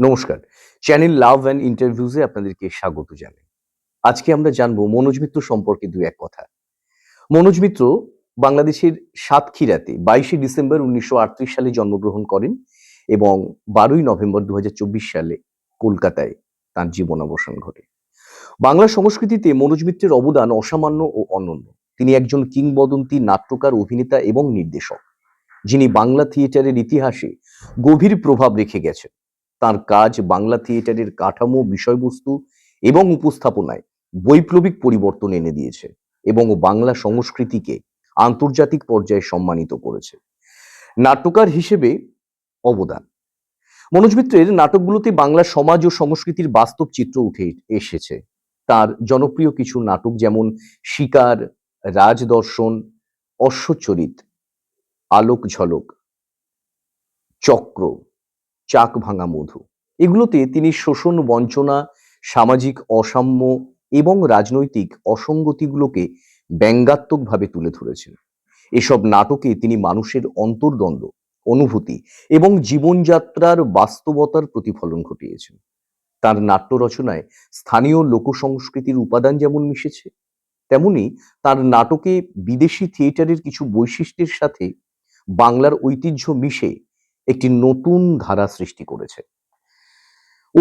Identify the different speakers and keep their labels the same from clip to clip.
Speaker 1: নমস্কার। Channel love and ইন্টারভিউজে আপনাদেরকে স্বাগত জানাই। আজকে আমরা জানব মনোজ মিত্র সম্পর্কে দু এক কথা। মনোজ মিত্র বাংলাদেশের সাতক্ষীরাতে বাইশে ডিসেম্বর উনিশশো আটত্রিশ সালে জন্মগ্রহণ করেন এবং বারোই নভেম্বর দুহাজার চব্বিশ সালে কলকাতায় তার জীবনাবসান ঘটে। বাংলা সংস্কৃতিতে মনোজ মিত্রের অবদান অসামান্য ও অনন্য। তিনি একজন কিংবদন্তি নাট্যকার, অভিনেতা এবং নির্দেশক, যিনি বাংলা থিয়েটারের ইতিহাসে গভীর প্রভাব রেখে গেছেন। তার কাজ বাংলা থিয়েটারের কাঠামো, বিষয়বস্তু এবং উপস্থাপনায় বৈপ্লবিক পরিবর্তন এনে দিয়েছে এবং বাংলা সংস্কৃতিকে আন্তর্জাতিক পর্যায়ে সম্মানিত করেছে। নাট্যকার হিসেবে অবদান। মনোজ মিত্রের নাটকগুলোতে বাংলা সমাজ ও সংস্কৃতির বাস্তব চিত্র উঠে এসেছে। তার জনপ্রিয় কিছু নাটক যেমন শিকার, রাজদর্শন, অশ্বচরিত আলোক ঝলক চক্র চাক ভাঙা মধু। এগুলোতে তিনি শোষণ, বঞ্চনা, সামাজিক অসাম্য এবং রাজনৈতিক অসঙ্গতিগুলোকে ব্যঙ্গাত্মকভাবে তুলে ধরেছেন। এসব নাটকে তিনি মানুষের অন্তর্দ্বন্দ্ব, অনুভূতি এবং জীবনযাত্রার বাস্তবতার প্রতিফলন ঘটিয়েছেন। তার নাট্য রচনায় স্থানীয় লোকসংস্কৃতির উপাদান যেমন মিশেছে, তেমনি তার নাটকে বিদেশি থিয়েটারের কিছু বৈশিষ্ট্যের সাথে বাংলার ঐতিহ্য মিশে একটি নতুন ধারা সৃষ্টি করেছে।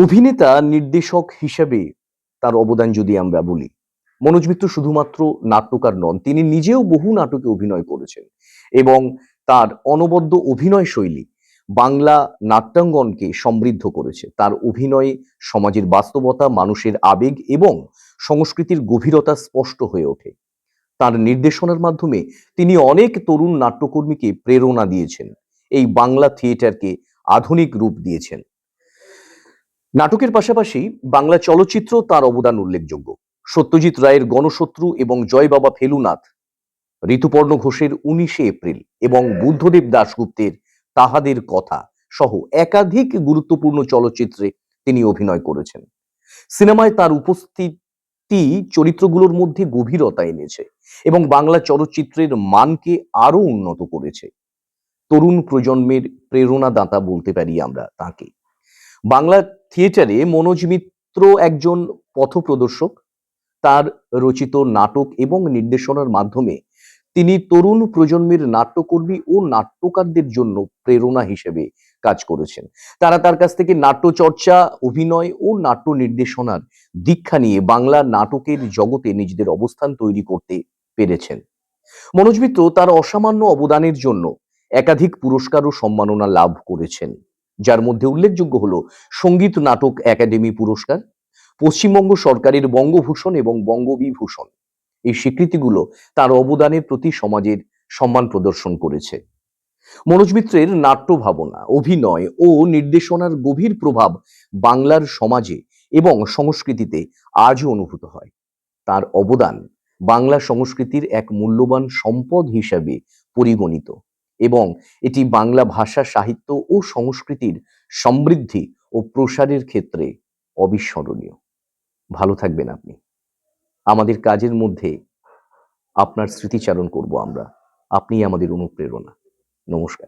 Speaker 1: অভিনেতা, নির্দেশক হিসেবে তার অবদান যদি আমরা বলি, মনোজ মিত্র শুধুমাত্র নাট্যকার নন, তিনি নিজেও বহু নাটকে অভিনয় করেছেন এবং তার অনবদ্য অভিনয় শৈলী বাংলা নাট্যাঙ্গনকে সমৃদ্ধ করেছে। তার অভিনয়ে সমাজের বাস্তবতা, মানুষের আবেগ এবং সংস্কৃতির গভীরতা স্পষ্ট হয়ে ওঠে। তার নির্দেশনার মাধ্যমে তিনি অনেক তরুণ নাট্যকর্মীকে প্রেরণা দিয়েছেন। এই বাংলা থিয়েটারকে আধুনিক রূপ দিয়েছেন। নাটকের পাশাপাশি বাংলা চলচ্চিত্র তার অবদান উল্লেখযোগ্য। সত্যজিৎ রায়ের গণশত্রু এবং জয় বাবা ফেলুনাথ, ঋতুপর্ণ ঘোষের উনিশে এপ্রিল এবং বুদ্ধদেব দাশগুপ্তের তাহাদের কথা সহ একাধিক গুরুত্বপূর্ণ চলচ্চিত্রে তিনি অভিনয় করেছেন। সিনেমায় তার উপস্থিতি চরিত্রগুলোর মধ্যে গভীরতা এনেছে এবং বাংলা চলচ্চিত্রের মানকে আরও উন্নত করেছে। তরুণ প্রজন্মের প্রেরণাদাতা বলতে পারি আমরা তাকে। বাংলা থিয়েটারে মনোজ মিত্র একজন পথপ্রদর্শক, তার রচিত নাটক এবং নির্দেশনার মাধ্যমে তিনি তরুণ প্রজন্মের নাট্যকর্মী ও নাট্যকারদের জন্য প্রেরণা হিসেবে কাজ করেছেন। তারা তার কাছ থেকে নাট্যচর্চা, অভিনয় ও নাট্য নির্দেশনার দীক্ষা নিয়ে বাংলা নাটকের জগতে নিজেদের অবস্থান তৈরি করতে পেরেছেন। মনোজ মিত্র তার অসামান্য অবদানের জন্য একাধিক পুরস্কার ও সম্মাননা লাভ করেছেন। যার মধ্যে উল্লেখযোগ্য হল সংগীত নাটক একাডেমি পুরস্কার, পশ্চিমবঙ্গ সরকারের বঙ্গভূষণ এবং বঙ্গবিভূষণ। এই স্বীকৃতিগুলো তার অবদানের প্রতি সমাজের সম্মান প্রদর্শন করেছে। মনোজ মিত্রের নাট্য ভাবনা, অভিনয় ও নির্দেশনার গভীর প্রভাব বাংলার সমাজে এবং সংস্কৃতিতে আজও অনুভূত হয়। তার অবদান বাংলা সংস্কৃতির এক মূল্যবান সম্পদ হিসাবে পরিগণিত। এবং এটি বাংলা ভাষা, সাহিত্য ও সংস্কৃতির সমৃদ্ধি ও প্রসারের ক্ষেত্রে অবিস্মরণীয়। ভালো থাকবেন আপনি। আমাদের কাজের মধ্যে আপনার স্মৃতিচারণ করব আমরা। আপনি আমাদের অনুপ্রেরণা। নমস্কার।